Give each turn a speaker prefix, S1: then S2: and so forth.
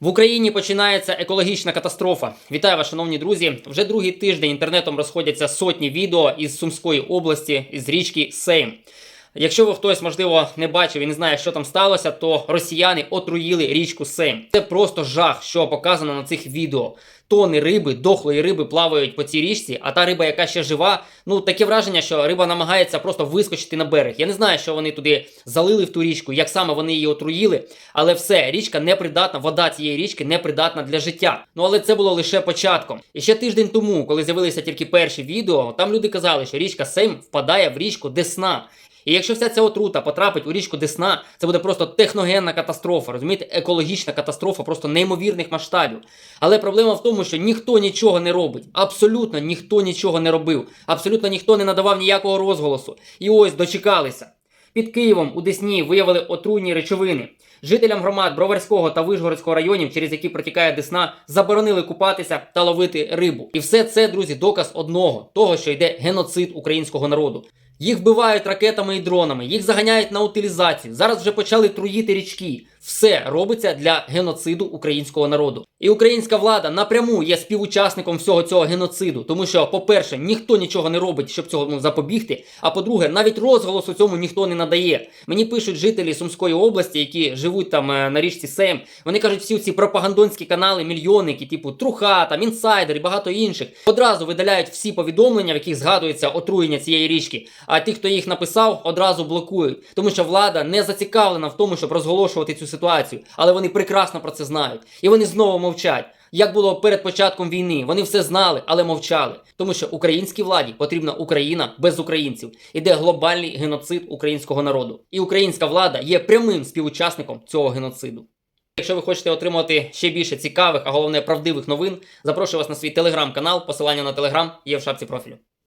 S1: В Україні починається екологічна катастрофа. Вітаю вас, шановні друзі. Вже другий тиждень інтернетом розходяться сотні відео із Сумської області, із річки Сейм. Якщо хтось, можливо, не бачив і не знає, що там сталося, то росіяни отруїли річку Сейм. Це просто жах, що показано на цих відео. Тони риби, дохлої риби плавають по цій річці, а та риба, яка ще жива, ну таке враження, що риба намагається просто вискочити на берег. Я не знаю, що вони туди залили в ту річку, як саме вони її отруїли, але все, річка непридатна, вода цієї річки непридатна для життя. Ну але це було лише початком. І ще тиждень тому, коли з'явилися тільки перші відео, там люди казали, що річка Сейм впадає в річку Десна. І якщо вся ця отрута потрапить у річку Десна, це буде просто техногенна катастрофа, розумієте, екологічна катастрофа, просто неймовірних масштабів. Але проблема в тому, що ніхто нічого не робить. Абсолютно ніхто нічого не робив. Абсолютно ніхто не надавав ніякого розголосу. І ось дочекалися. Під Києвом у Десні виявили отруйні речовини. Жителям громад Броварського та Вишгородського районів, через які протікає Десна, заборонили купатися та ловити рибу. І все це, друзі, доказ одного: того, що йде геноцид українського народу. Їх вбивають ракетами і дронами, їх заганяють на утилізацію. Зараз вже почали труїти річки. Все робиться для геноциду українського народу. І українська влада напряму є співучасником всього цього геноциду, тому що, по-перше, ніхто нічого не робить, щоб цього запобігти. А по-друге, навіть розголосу цьому ніхто не надає. Мені пишуть жителі Сумської області, які живуть там е, на річці Сейм. Вони кажуть, всі ці пропагандонські канали, мільйонники, типу Труха, там інсайдер і багато інших, одразу видаляють всі повідомлення, в яких згадується отруєння цієї річки. А ті, хто їх написав, одразу блокують, тому що влада не зацікавлена в тому, щоб розголошувати цю ситуацію, але вони прекрасно про це знають, і вони знову мовчать. Як було перед початком війни, вони все знали, але мовчали, тому що українській владі потрібна Україна без українців. Іде глобальний геноцид українського народу, і українська влада є прямим співучасником цього геноциду. Якщо ви хочете отримати ще більше цікавих, а головне правдивих новин, запрошую вас на свій телеграм-канал. Посилання на телеграм є в шапці профілю.